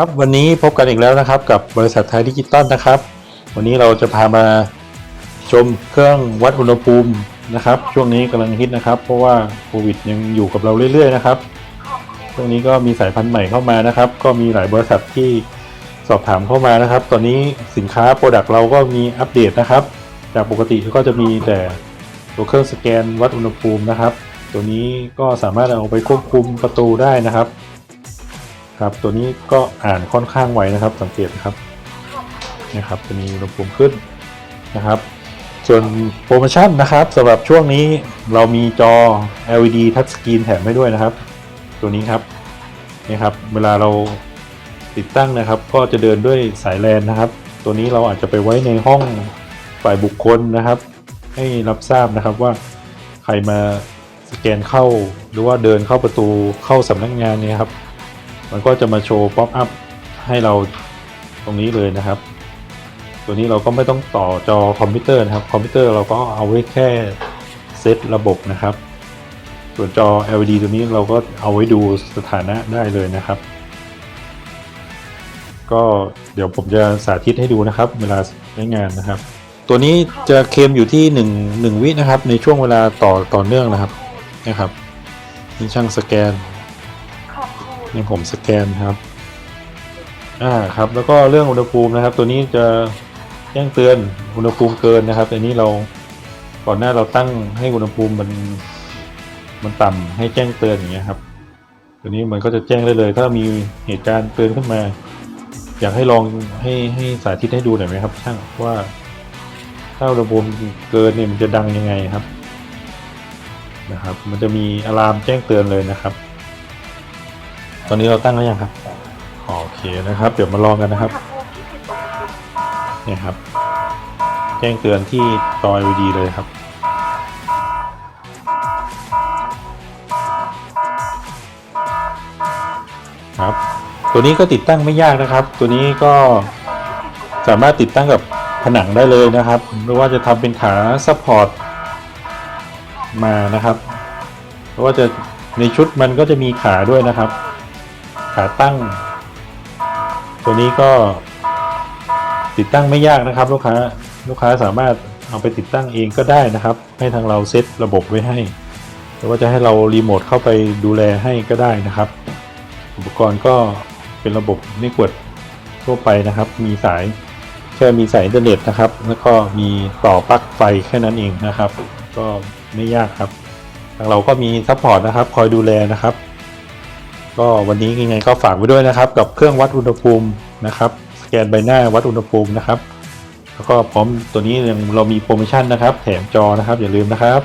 ครับวันนี้พบกันอีกแล้วนะครับกับบริษัทไทยดิจิตอลนะครับ วันนี้เราจะพามาชมเครื่องวัดอุณหภูมินะครับ ช่วงนี้กำลังฮิตนะครับ เพราะว่าโควิดยังอยู่กับเราเรื่อยๆนะครับช่วงนี้ก็มีสายพันธุ์ใหม่เข้ามานะครับ ก็มีหลายบริษัทที่สอบถามเข้ามานะครับ ตอนนี้สินค้าโปรดักต์เราก็มีอัปเดตนะครับ จากปกติก็จะมีแต่ตัวเครื่องสแกนวัดอุณหภูมินะครับ ตัวนี้ก็สามารถเอาไปควบคุมประตูได้นะครับ ครับตัวนี้ก็อ่านค่อนข้างไวนะครับ สังเกตนะครับนะครับจะมีอุณหภูมิขึ้นนะครับ ส่วนโปรโมชั่นนะครับสำหรับช่วงนี้เรามีจอ LED Touch Screen แถมให้ด้วยนะครับ ตัวนี้ครับนี่ครับเวลาเราติดตั้งนะครับ ก็จะเดินด้วยสายแลนนะครับ ตัวนี้เราอาจจะไปไว้ในห้องฝ่ายบุคคลนะครับ ให้รับทราบนะครับว่าใครมาสแกนเข้าหรือว่าเดินเข้าประตูเข้าสำนักงานเนี่ยครับ มันก็จะมาโชว์ป๊อปอัพให้เราตรงนี้เลยนะครับ ตัวนี้เราก็ไม่ต้องต่อจอคอมพิวเตอร์นะครับ คอมพิวเตอร์เราก็เอาไว้แค่เซตระบบนะครับ ส่วนจอ LED ตัวนี้เราก็เอาไว้ดูสถานะได้เลยนะครับ ก็เดี๋ยวผมจะสาธิตให้ดูนะครับ เวลาใช้งานนะครับ ตัวนี้จะเคมอยู่ที่1 1วินะครับ ในช่วงเวลาต่อต่อเนื่องนะครับนะครับนี่ช่างสแกน นี่ผมสแกนครับ อ่าครับ แล้วก็เรื่องอุณหภูมินะครับ ตัวนี้จะแจ้งเตือนอุณหภูมิเกินนะครับอันนี้เราก่อนหน้าเราตั้งให้อุณหภูมิมันมันต่ำให้แจ้งเตือนอย่างเงี้ยครับ ตัวนี้มันก็จะแจ้งได้เลย ถ้ามีเหตุการณ์เตือนขึ้นมา อยากให้ลองให้ให้สาธิตให้ดูหน่อยไหมครับ ช่างว่าถ้าอุณหภูมิเกินเนี่ยมันจะดังยังไงครับนะครับ มันจะมีอะลามแจ้งเตือนเลยนะครับ ตอนนี้เราตั้งแล้วยังครับ โอเคนะครับ เดี๋ยวมาลองกันนะครับเนี่ยครับ แจ้งเตือนที่จอ LED เลยครับครับ ตัวนี้ก็ติดตั้งไม่ยากนะครับ ตัวนี้ก็สามารถติดตั้งกับผนังได้เลยนะครับไม่ว่าจะทำเป็นขาซัพพอร์ตมานะครับเพราะว่าจะในชุดมันก็จะมีขาด้วยนะครับ ขาตั้ง ตัวนี้ก็ติดตั้งไม่ยากนะครับ ลูกค้าลูกค้าสามารถเอาไปติดตั้งเองก็ได้นะครับ ให้ทางเราเซตระบบไว้ให้หรือว่าจะให้เรารีโมทเข้าไปดูแลให้ก็ได้นะครับ อุปกรณ์ก็เป็นระบบไม่กวดทั่วไปนะครับ มีสายแค่มีสายอินเทอร์เน็ตนะครับ แล้วก็มีต่อปลั๊กไฟแค่นั้นเองนะครับ ก็ไม่ยากครับทางเราก็มีซัพพอร์ตนะครับ คอยดูแลนะครับ ก็วันนี้ยังไงก็ฝากไว้ด้วยนะครับ กับเครื่องวัดอุณหภูมินะครับสแกนใบหน้าวัดอุณหภูมินะครับ แล้วก็พร้อมตัวนี้ยังเรามีโปรโมชั่นนะครับ แถมจอนะครับอย่าลืมนะครับ